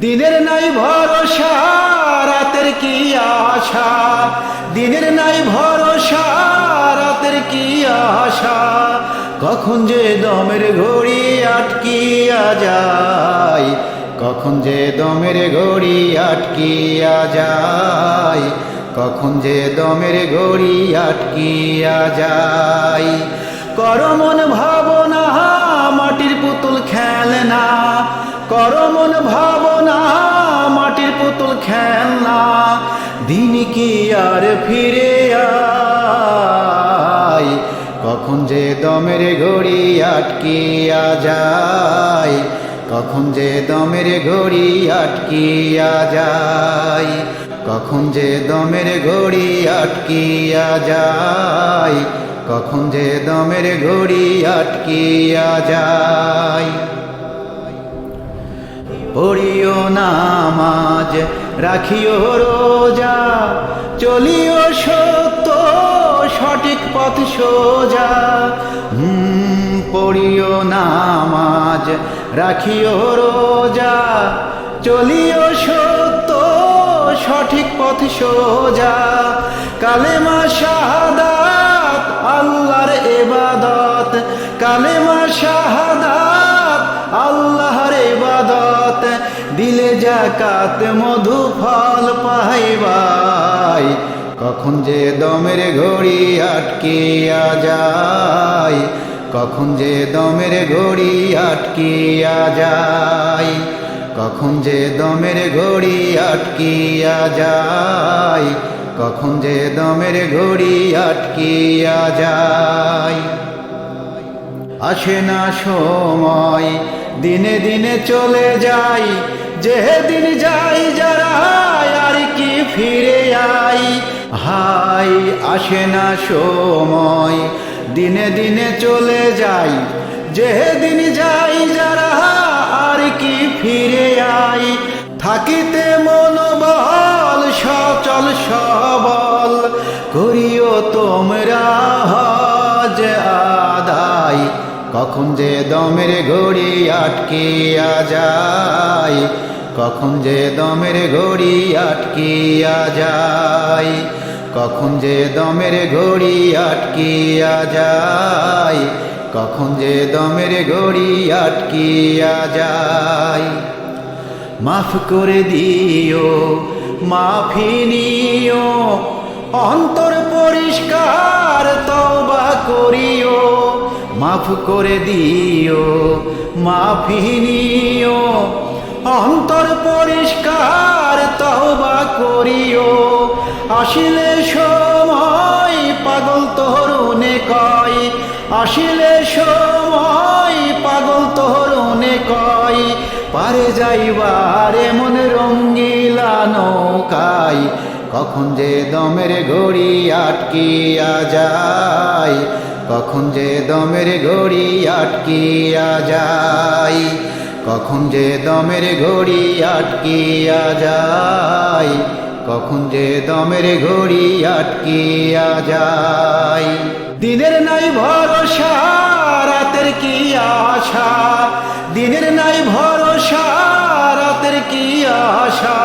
দিনের নাই ভরসা, রাতের কি আশা? দিনের নাই ভরসা, রাতের কি আশা? কখন যে দমের ঘড়ি আটকিয়া যায়? কখন যে দমের ঘড়ি আটকিয়া যায়? কখন যে দমের ঘড়ি আটকিয়া যায়? করমন ভাবনা মাটির আর ফিরে আয়। কখন যে দমের ঘড়ি আটকিয়া যায়, কখন যে দমের ঘড়ি আটকিয়া যায়, কখন যে দমের ঘড়ি আটকিয়া যায়, কখন যে দমের ঘড়ি আটকিয়া যায়। পড়িও নামাজ রাখিও রোজা, চলিও সত্য, সঠিক পথ সোজা। পড়িও নামাজ, রাখিও রোজা, চলিও সত্য, সঠিক পথ সোজা। কালেমা শাহাদাত, আল্লাহর এবাদত কালেমা শাহাদাত দিলে জাকাত মধু ফল পাইবাই। কখন যে দমের ঘড়ি আটকিয়া যায়, কখন যে দমের ঘড়ি আটকিয়া যায়, কখন যে দমের ঘড়ি আটকিয়া যায়, কখন যে দমের ঘড়ি আটকিয়া যায়। আসে না সময়, দিনে দিনে চলে যাই যেদিন যাই যারা আর কি ফিরে আই, হাই আসে না সময়, দিনে দিনে চলে যাই। যেদিন যাই যারা আর কি ফিরে আই, থাকিতে মনোবল, সচল সবল করিও তোমরা হজ আদায়। কখন যে দমের ঘড়ি আটকিয়া যায় কখন যে দমের ঘড়ি আটকিয়া যায়, কখন যে দমের ঘড়ি আটকিয়া যায়, কখন যে দমের ঘড়ি আটকিয়া যায়। মাফ করে দিও, মাফি নিও, অন্তর পরিষ্কার তওবা করিও। মাফ করে দিও, মাফি নিও আসিলে সময় পাগল তরুণে কয়, আসিলে সময় পাগল তরুণে কয়, পারে যাইবার এমন রঙ্গিলা নৌকায়, কখন যে দমের ঘড়ি আটকিয়া যায়, কখন যে দমের ঘড়ি আটকিয়া যায়, কখন যে দমের ঘড়ি আটকিয়া যায়। কখন যে দমের ঘড়ি আটকিয়া যায়। দিনের নাই ভরসা, রাতের কি আশা? দিনের নাই ভরসা, রাতের কি আশা?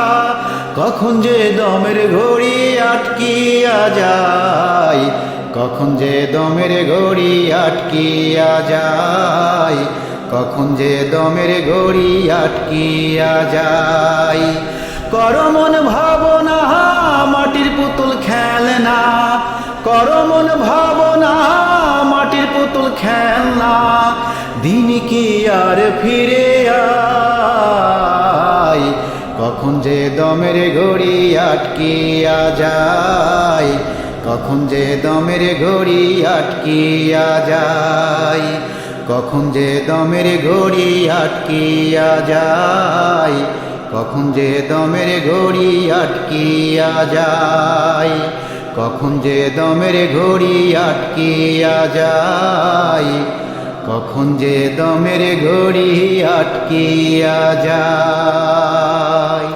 কখন যে দমের ঘড়ি আটকিয়া যায়? কখন যে দমের ঘড়ি আটকিয়া যায়? কখন যে দমের ঘড়ি আটকিয়া যায়? করমন ভাবনা, মাটির পুতুল খেলনা। করমন ভাবনা, মাটির পুতুল খেলনা। দিন কি আর ফিরে কখন যে দমের ঘড়ি আটকিয়া যায়? কখন যে দমের ঘড়ি আটকিয়া যায়? কখন যে দমের ঘড়ি আটকিয়া যায়? কখন যে দমের ঘড়ি আটকিয়া যায়? কখন যে দমের ঘড়ি আটকিয়া যায়? কখন যে দমের ঘড়ি আটকিয়া যায়?